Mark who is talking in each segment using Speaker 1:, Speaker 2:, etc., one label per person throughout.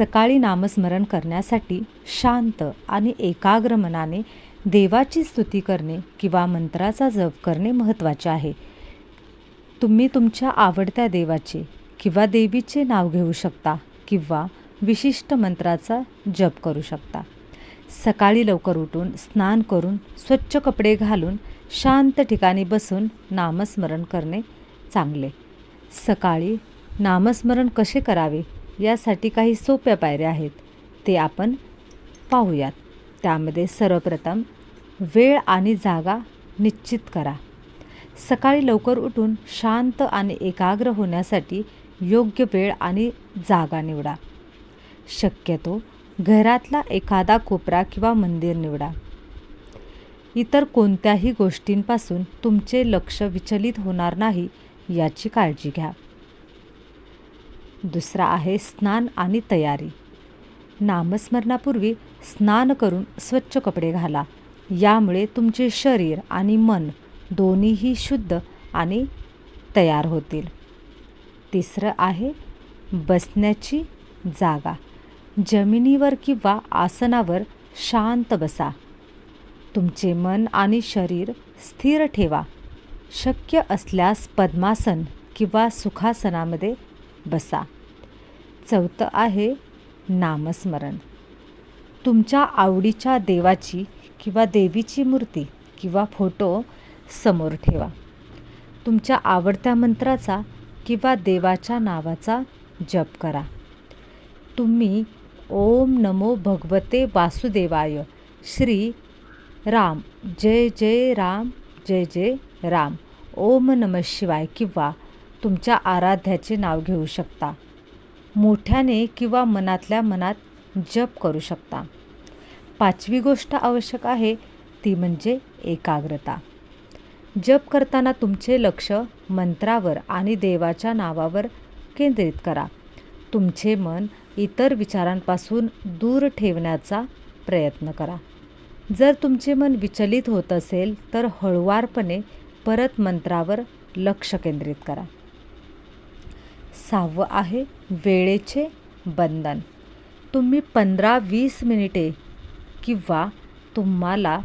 Speaker 1: सकाळी नामस्मरण करण्यासाठी शांत आणि एकाग्र मनाने देवाची स्तुती करणे किंवा मंत्राचा जप करणे महत्त्वाचे आहे. तुम्ही तुमच्या आवडत्या देवाचे किंवा देवीचे नाव घेऊ शकता किंवा विशिष्ट मंत्राचा जप करू शकता. सकाळी लवकर उठून स्नान करून स्वच्छ कपडे घालून शांत ठिकाणी बसून नामस्मरण करणे चांगले. सकाळी नामस्मरण कसे करावे? यासाठी काही सोप्या पायऱ्या आहेत. ते आपण पाहूयात. त्यामध्ये सर्वप्रथम वेळ आणि जागा निश्चित करा. सकाळी लवकर उठून शांत आणि एकाग्र होण्यासाठी योग्य वेळ आणि जागा निवडा. शक्यतो घरातला एखादा कोपरा किंवा मंदिर निवडा. इतर कोणत्याही गोष्टींपासून तुमचे लक्ष विचलित होणार नाही याची काळजी घ्या. दुसरा आहे स्नान आणि तयारी. नामस्मरणापूर्वी स्नान करून स्वच्छ कपडे घाला. यामुळे तुमचे शरीर आणि मन दोन्हीही शुद्ध आणि तयार होतील. तिसरं आहे बसण्याची जागा. जमिनीवर किंवा आसनावर शांत बसा. तुमचे मन आणि शरीर स्थिर ठेवा. शक्य असल्यास पद्मासन किंवा सुखासनामध्ये बसा. चौथं आहे नामस्मरण. तुमच्या आवडीच्या देवाची किंवा देवीची मूर्ती किंवा फोटो समोर ठेवा. तुमच्या आवडत्या मंत्राचा किंवा देवाच्या नावाचा जप करा. तुम्ही ओम नमो भगवते वासुदेवाय. श्री राम. जय जय राम. जय जय राम. ओम नम शिवाय किंवा तुमच्या आराध्याचे नाव घेऊ शकता. मोठ्याने किंवा मनातल्या मनात जप करू शकता. पाचवी गोष्ट आवश्यक आहे ती म्हणजे एकाग्रता. जप करताना तुमचे लक्ष मंत्रावर आणि देवाच्या नावावर केंद्रित करा. तुमचे मन इतर विचारांपासून दूर ठेवण्याचा प्रयत्न करा. जर तुमचे मन विचलित होत असेल तर हळुवारपणे परत मंत्रावर लक्ष केंद्रित करा. सहावं आहे वेळेचे बंधन. तुम्ही पंधरा वीस मिनिटे किंवा तुम्हाला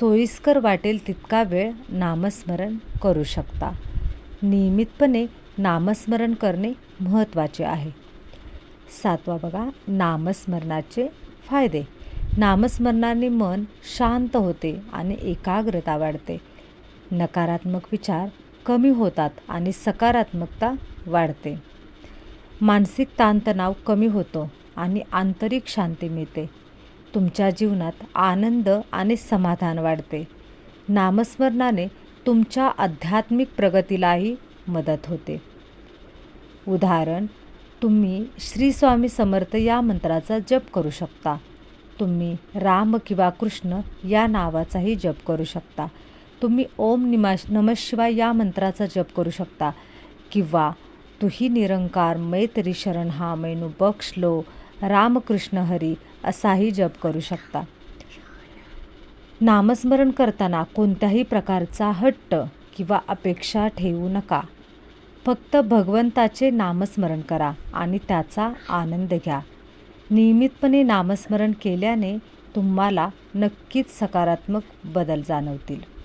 Speaker 1: सोयीस्कर वाटेल तितका वेळ नामस्मरण करू शकता. नियमितपणे नामस्मरण करणे महत्त्वाचे आहे. सातवा बघा नामस्मरणाचे फायदे. नामस्मरणाने मन शांत होते आणि एकाग्रता वाढते. नकारात्मक विचार कमी होतात आणि सकारात्मकता वाढते. मानसिक ताणतणाव कमी होतो आणि आंतरिक शांती मिळते. तुमच्या जीवनात आनंद आणि समाधान वाढते. नामस्मरणाने तुमच्या आध्यात्मिक प्रगतीलाही मदत होते. उदाहरण तुम्ही श्री स्वामी समर्थ या मंत्राचा जप करू शकता. तुम्ही राम किंवा कृष्ण या नावाचाही जप करू शकता. तुम्ही ओम निमा नमः शिवाय या मंत्राचा जप करू शकता. किंवा तूही निरंकार मैत्री शरण हा मैनू बक्षलो रामकृष्ण हरी असाही जप करू शकता. नामस्मरण करताना कोणत्याही प्रकारचा हट्ट किंवा अपेक्षा ठेवू नका. फक्त भगवंताचे नामस्मरण करा आणि त्याचा आनंद घ्या. नियमितपणे नामस्मरण केल्याने तुम्हाला नक्कीच सकारात्मक बदल जाणवतील.